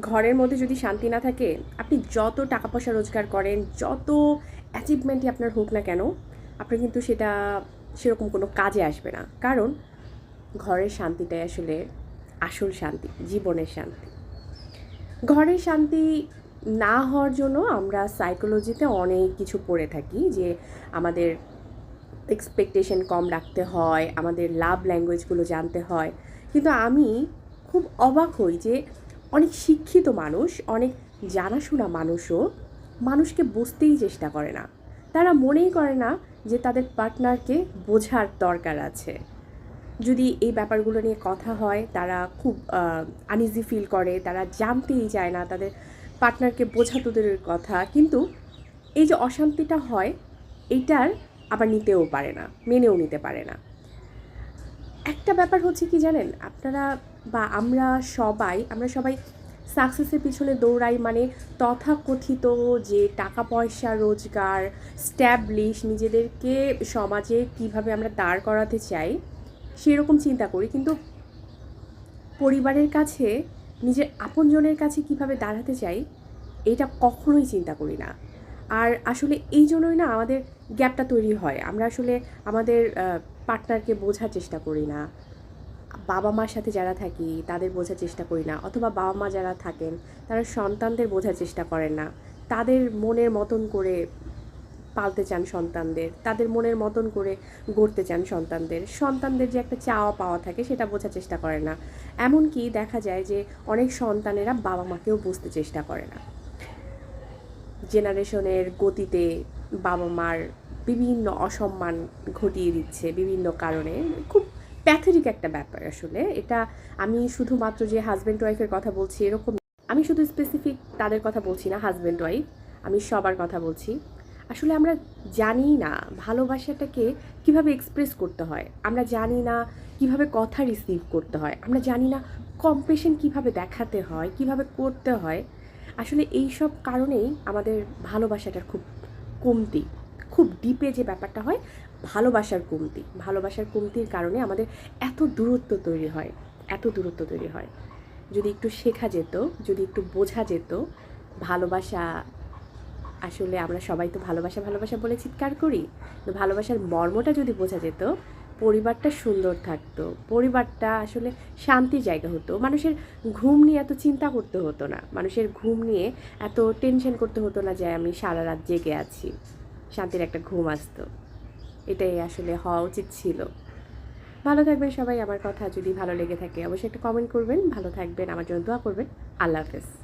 ঘরের মধ্যে যদি শান্তি না থাকে, আপনি যত টাকা পয়সা রোজগার করেন, যত অ্যাচিভমেন্টই আপনার হোক না কেন, আপনার কিন্তু সেটা সেরকম কোনো কাজে আসবে না। কারণ ঘরের শান্তিটাই আসলে আসল শান্তি, জীবনের শান্তি। ঘরের শান্তি না হওয়ার জন্য আমরা সাইকোলজিতে অনেক কিছু পড়ে থাকি যে আমাদের এক্সপেকটেশন কম রাখতে হয়, আমাদের লাভ ল্যাঙ্গুয়েজগুলো জানতে হয়। কিন্তু আমি খুব অবাক হই যে অনেক শিক্ষিত মানুষ, অনেক জানাশোনা মানুষও মানুষকে বুঝতেই চেষ্টা করে না। তারা মনেই করে না যে তাদের পার্টনারকে বোঝার দরকার আছে। যদি এই ব্যাপারগুলো নিয়ে কথা হয়, তারা খুব আনইজি ফিল করে, তারা জানতেই চায় না তাদের পার্টনারকে বোঝাতো দূরের কথা, কিন্তু এই যে অশান্তিটা হয় এইটার আবার নিতেও পারে না, মেনেও নিতে পারে না। একটা ব্যাপার হচ্ছে কি জানেন? আপনারা বা আমরা সবাই আমরা সবাই সাকসেসের পিছনে দৌড়াই মানে তথাকথিত যে টাকা পয়সা রোজগার স্ট্যাবলিশ নিজেদেরকে সমাজে কীভাবে আমরা দাঁড় করাতে চাই, সেরকম চিন্তা করি। কিন্তু পরিবারের কাছে, নিজের আপনজনের কাছে কীভাবে দাঁড়াতে চাই, এটা কখনোই চিন্তা করি না। আর আসলে এই জন্যই না আমাদের গ্যাপটা তৈরি হয়। আমরা আসলে আমাদের পার্টনারকে বোঝার চেষ্টা করি না। বাবা মার সাথে যারা থাকি, তাদের বোঝার চেষ্টা করি না। অথবা বাবা মা যারা থাকেন, তারা সন্তানদের বোঝার চেষ্টা করেন না। তাদের মনের মতন করে পালতে চান সন্তানদের। তাদের মনের মতন করে গড়তে চান সন্তানদের। সন্তানদের যে একটা চাওয়া পাওয়া থাকে, সেটা বোঝার চেষ্টা করে না। এমনকি দেখা যায় যে, অনেক সন্তানেরা বাবা মাকেও বুঝতে চেষ্টা করে না। জেনারেশনের গতিতে বাবা মার বিভিন্ন অসম্মান ঘটিয়ে দিচ্ছে বিভিন্ন কারণে। খুব প্যাথেটিক একটা ব্যাপার আসলে। এটা আমি শুধুমাত্র যে হাজব্যান্ড ওয়াইফের কথা বলছি এরকম আমি শুধু স্পেসিফিক তাদের কথা বলছি না হাজব্যান্ড ওয়াইফ আমি সবার কথা বলছি। আসলে আমরা জানি না ভালোবাসাটাকে কীভাবে এক্সপ্রেস করতে হয়। আমরা জানি না কীভাবে কথা রিসিভ করতে হয়। আমরা জানি না কম্পেশন কীভাবে দেখাতে হয়, কীভাবে করতে হয়। আসলে এই সব কারণেই আমাদের ভালোবাসাটার খুব কমতি। খুব ডিপে যে ব্যাপারটা হয়, ভালোবাসার কমতি। ভালোবাসার কমতির কারণে আমাদের এত দূরত্ব তৈরি হয়, এত দূরত্ব তৈরি হয়। যদি একটু শেখা যেত, যদি একটু বোঝা যেত, ভালোবাসা, আসলে আমরা সবাই তো ভালোবাসা ভালোবাসা বলে চিৎকার করি, তো ভালোবাসার মর্মটা যদি বোঝা যেত, পরিবারটা সুন্দর থাকতো, পরিবারটা আসলে শান্তির জায়গা হতো, মানুষের ঘুম নিয়ে এত চিন্তা করতে হতো না, মানুষের ঘুম নিয়ে এত টেনশন করতে হতো না যে আমি সারা রাত জেগে আছি। শান্তির একটা ঘুম আসতো। এটাই আসলে হওয়া উচিত ছিল। ভালো থাকবেন সবাই। আমার কথা যদি ভালো লেগে থাকে, অবশ্যই একটা কমেন্ট করবেন। ভালো থাকবেন। আমার জন্য দোয়া করবেন। আল্লাহ হাফেজ।